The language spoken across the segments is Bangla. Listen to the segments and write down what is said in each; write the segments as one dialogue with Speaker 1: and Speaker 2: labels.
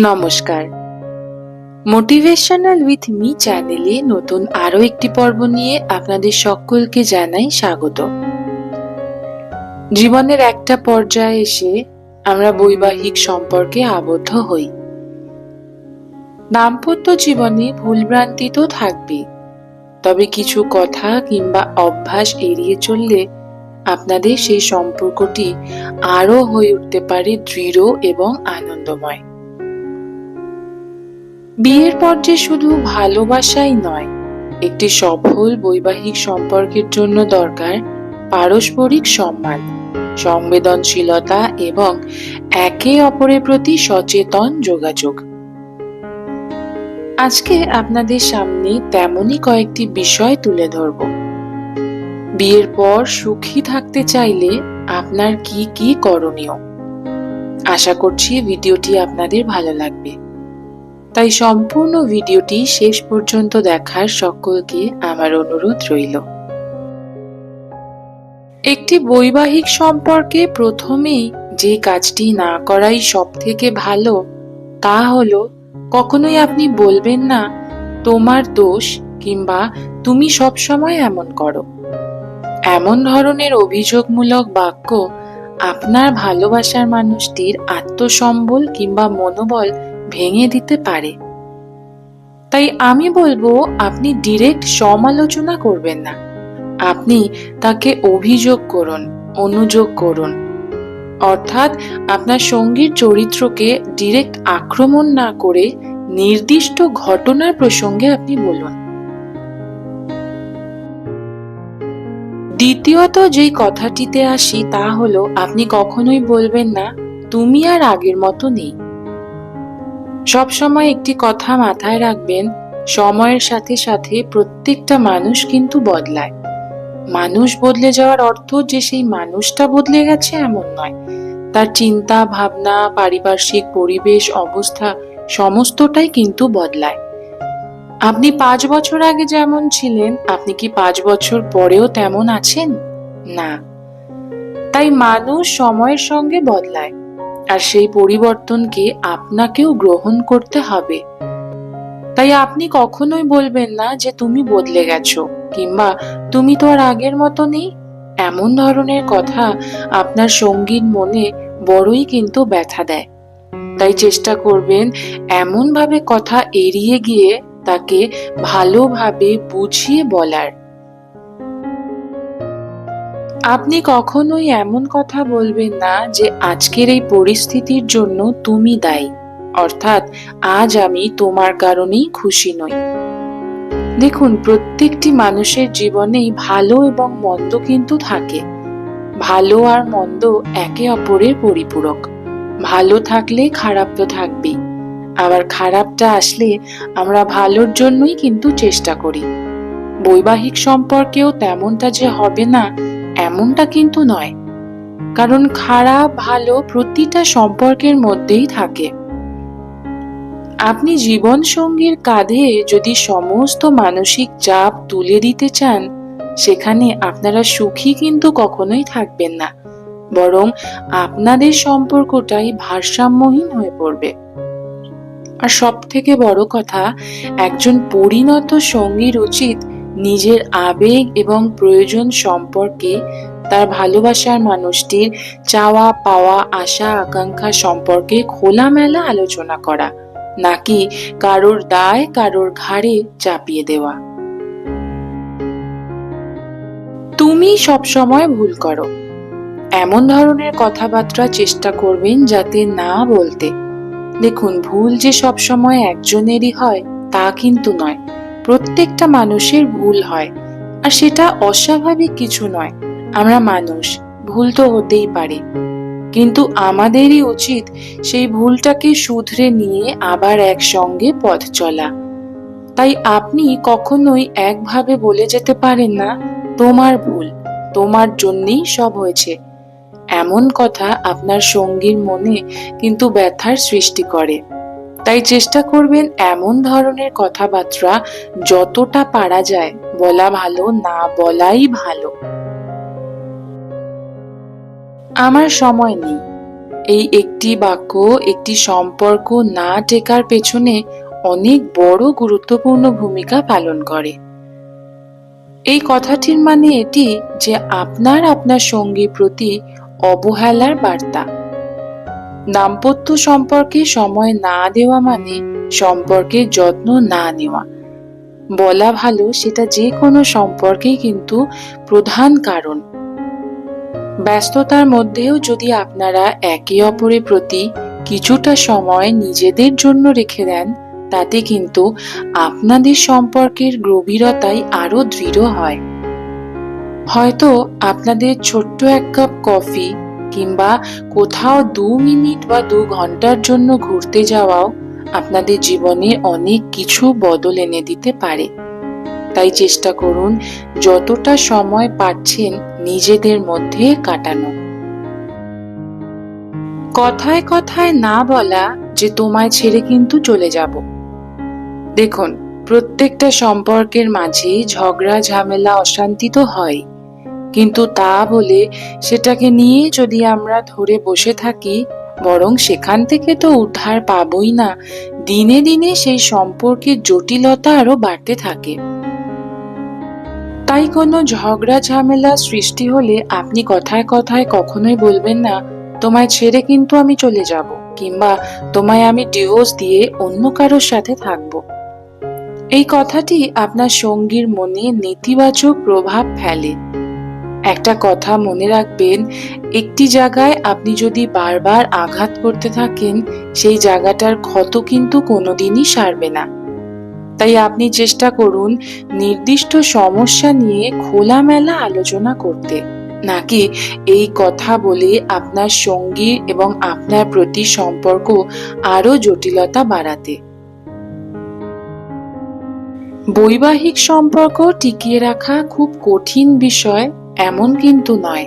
Speaker 1: নমস্কার। মোটিভেশনাল উইথ মি চ্যানেলে নতুন আরও একটি পর্ব নিয়ে আপনাদের সকলকে জানাই স্বাগত। জীবনের একটা পর্যায়ে এসে আমরা বৈবাহিক সম্পর্কে আবদ্ধ হই। দাম্পত্য জীবনে ভুলভ্রান্তি তো থাকবে তবে কিছু কথা কিংবা অভ্যাস এড়িয়ে চললে আপনাদের সেই সম্পর্কটি আরও হয়ে উঠতে পারে দৃঢ় এবং আনন্দময়। বিয়ের পর যে শুধু ভালোবাসাই নয়, একটি সফল বৈবাহিক সম্পর্কের জন্য দরকার পারস্পরিক সম্মান, সংবেদনশীলতা এবং একে অপরের প্রতি সচেতন যোগাযোগ। আজকে আপনাদের সামনে তেমনই কয়েকটি বিষয় তুলে ধরব। বিয়ের পর সুখী থাকতে চাইলে আপনার কি কি করণীয়? আশা করছি ভিডিওটি আপনাদের ভালো লাগবে। তাই সম্পূর্ণ ভিডিওটি শেষ পর্যন্ত দেখার সকলকে আমার অনুরোধ রইল। একটি বৈবাহিক সম্পর্কে প্রথমেই যে কাজটি না করাই সব থেকে ভালো, তা হলো, কখনোই আপনি বলবেন না, তোমার দোষ কিংবা, তুমি সব সময় এমন করো এমন ধরনের অভিযোগমূলক বাক্য আপনার ভালোবাসার মানুষটির আত্মসম্বল কিংবা মনোবল ভেঙে দিতে পারে। তাই আমি বলব, আপনি ডিরেক্ট সমালোচনা করবেন না। আপনি তাকে অভিযোগ করুন, অনুযোগ করুন। অর্থাৎ আপনার সঙ্গীর চরিত্রকে ডিরেক্ট আক্রমণ না করে নির্দিষ্ট ঘটনার প্রসঙ্গে আপনি বলুন। দ্বিতীয়ত যেই কথাটিতে আসি তা হলো, আপনি কখনোই বলবেন না, তুমি আর আগের মতো নেই। সবসময় একটি কথা মাথায় রাখবেন, সময়ের সাথে সাথে প্রত্যেকটা মানুষ কিন্তু বদলায়। মানুষ বদলে যাওয়ার অর্থ যে সেই মানুষটা বদলে গেছে এমন নয়। তার চিন্তা, ভাবনা, পারিপার্শ্বিক পরিবেশ, অবস্থা সমস্তটাই কিন্তু বদলায়। আপনি পাঁচ বছর আগে যেমন ছিলেন, আপনি কি পাঁচ বছর পরেও তেমন আছেন? না। তাই মানুষ সময়ের সঙ্গে বদলায়। আর সেই পরিবর্তনকে আপনাকেও গ্রহণ করতে হবে। তাই আপনি কখনোই বলবেন না যে তুমি বদলে গেছো, কিংবা তুমি তো আর আগের মতো নেই। এমন ধরনের কথা আপনার সঙ্গীর মনে বড়ই কিন্তু ব্যথা দেয়। তাই চেষ্টা করবেন এমন ভাবে কথা এড়িয়ে গিয়ে তাকে ভালোভাবে বুঝিয়ে বলার। আপনি কখনোই এমন কথা বলবেন না যে আজকের এই পরিস্থিতির জন্য তুমি দায়ী। অর্থাৎ আজ আমি তোমার কারণেই খুশি নই। দেখুন, প্রত্যেকটি মানুষের জীবনেই ভালো এবং মন্দ কিন্তু থাকে। ভালো আর মন্দ একে অপরের পরিপূরক। ভালো থাকলে খারাপ তো থাকবেই। আবার খারাপটা আসলে আমরা ভালোর জন্যই কিন্তু চেষ্টা করি। বৈবাহিক সম্পর্কেও তেমনটা যে হবে না এমনটা কিন্তু নয়। কারণ খারাপ, ভালো প্রতিটা সম্পর্কের মধ্যেই থাকে। আপনি জীবন সঙ্গীর কাঁধে যদি সমস্ত মানসিক চাপ তুলে দিতে চান, সেখানে আপনারা সুখী কিন্তু কখনোই থাকবেন না। বরং আপনাদের সম্পর্কটাই ভারসাম্যহীন হয়ে পড়বে। আর সব থেকে বড় কথা, একজন পরিণত সঙ্গীর উচিত নিজের আবেগ এবং প্রয়োজন সম্পর্কে তার ভালোবাসার মানুষটির চাওয়া পাওয়া আশা আকাঙ্ক্ষা সম্পর্কে খোলামেলা আলোচনা করা, নাকি কারোর দায় কারোর ঘাড়ে চাপিয়ে দেওয়া। তুমি সবসময় ভুল করো। এমন ধরনের কথাবার্তা চেষ্টা করবেন যাতে না বলতে। দেখুন, ভুল যে সবসময় একজনেরই হয়, তা কিন্তু নয়। প্রত্যেকটা মানুষের ভুল হয়। আর সেটা অস্বাভাবিক কিছু নয়। আমরা মানুষ, ভুল তো হতেই পারে। কিন্তু আমাদেরই উচিত সেই ভুলটাকে শুধরে নিয়ে আবার একসঙ্গে পথ চলা। তাই আপনি কখনোই একভাবে বলে যেতে পারেন না, তোমার ভুল, তোমার জন্যেই সব হয়েছে। এমন কথা আপনার সঙ্গীর মনে কিন্তু ব্যথার সৃষ্টি করে। তাই চেষ্টা করবেন এমন ধরনের কথাবার্তা যতটা পারা যায়, বলা ভালো না বলাই ভালো। আমার সময় নেই। এই একটি বাক্য, একটি সম্পর্ক না টেকার পেছনে অনেক বড় গুরুত্বপূর্ণ ভূমিকা পালন করে। এই কথাটির মানে এটি যে আপনার আপনার সঙ্গীর প্রতি অবহেলার বার্তা। দাম্পত্য সম্পর্কে সময় না দেওয়া মানে সম্পর্কে যত্ন না নেওয়া। বলা ভালো, সেটা যে কোনো সম্পর্কেই কিন্তু প্রধান কারণ। ব্যস্ততার মধ্যেও যদি আপনারা একে অপরের প্রতি কিছুটা সময় নিজেদের জন্য রেখে দেন, তাতে কিন্তু আপনাদের সম্পর্কের গভীরতাই আরও দৃঢ় হয়। হয়তো আপনাদের ছোট্ট এক কাপ কফি কিংবা কোথাও দু মিনিট বা দু ঘণ্টার জন্য ঘুরতে যাওয়াও আপনাদের জীবনে অনেক কিছু বদল এনে দিতে পারে। তাই চেষ্টা করুন যতটা সময় পাচ্ছেন নিজেদের মধ্যে কাটানো। কথায় কথায় না বলা যে তোমায় ছেড়ে কিন্তু চলে যাব। দেখুন, প্রত্যেকটা সম্পর্কের মাঝে ঝগড়া, ঝামেলা, অশান্তি তো হয় কিন্তু তা বলে সেটাকে নিয়ে যদি আমরা ধরে বসে থাকি, বরং সেখান থেকে তো উদ্ধার পাবই না, দিনে দিনে সেই সম্পর্কের জটিলতা আরও বাড়তে থাকে। তাই কোনো ঝগড়া ঝামেলা সৃষ্টি হলে আপনি কথায় কথায় কখনোই বলবেন না, তোমায় ছেড়ে কিন্তু আমি চলে যাব, কিংবা তোমায় আমি ডিভোর্স দিয়ে অন্য কারোর সাথে থাকব। এই কথাটি আপনার সঙ্গীর মনে নেতিবাচক প্রভাব ফেলে। একটা কথা মনে রাখবেন, একটি জায়গায় আপনি যদি বারবার আঘাত করতে থাকেন, সেই জায়গাটার ক্ষত কিন্তু কোনোদিনই সারবে না। তাই আপনি চেষ্টা করুন নির্দিষ্ট সমস্যা নিয়ে খোলামেলা আলোচনা করতে। নাকি এই কথা বলে আপনার সঙ্গী এবং আপনার প্রতি সম্পর্ক আরও জটিলতা বাড়াতে। বৈবাহিক সম্পর্ক টিকিয়ে রাখা খুব কঠিন বিষয়। এমন কিন্তু নয়।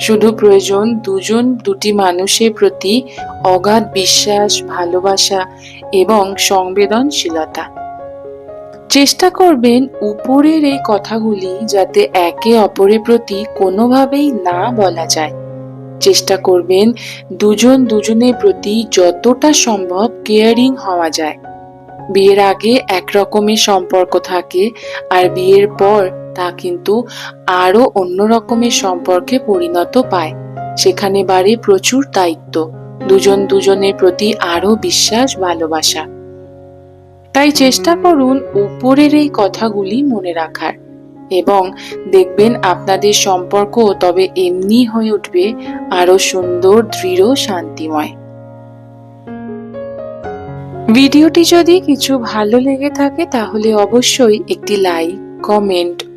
Speaker 1: শুধু প্রয়োজন দুজন দুটি মানুষের প্রতি অগাধ বিশ্বাস, ভালোবাসা এবং সংবেদনশীলতা। চেষ্টা করবেন উপরের এই কথাগুলি যাতে একে অপরের প্রতি কোনোভাবেই না বলা যায়। চেষ্টা করবেন দুজন দুজনের প্রতি যতটা সম্ভব কেয়ারিং হওয়া যায়। বিয়ের আগে একরকমের সম্পর্ক থাকে আর বিয়ের পর তা কিন্তু আরও অন্য রকমের সম্পর্কে পরিণত পায়। সেখানে বাড়ে প্রচুর দায়িত্ব। দুজন দুজনের প্রতি আরও বিশ্বাস, ভালোবাসা। তাই চেষ্টা করুন উপরের এই কথাগুলি মনে রাখার এবং দেখবেন আপনাদের সম্পর্ক তবে এমনি হয়ে উঠবে আরও সুন্দর, দৃঢ়, শান্তিময়। ভিডিওটি যদি কিছু ভালো লেগে থাকে তাহলে অবশ্যই একটি লাইক, কমেন্ট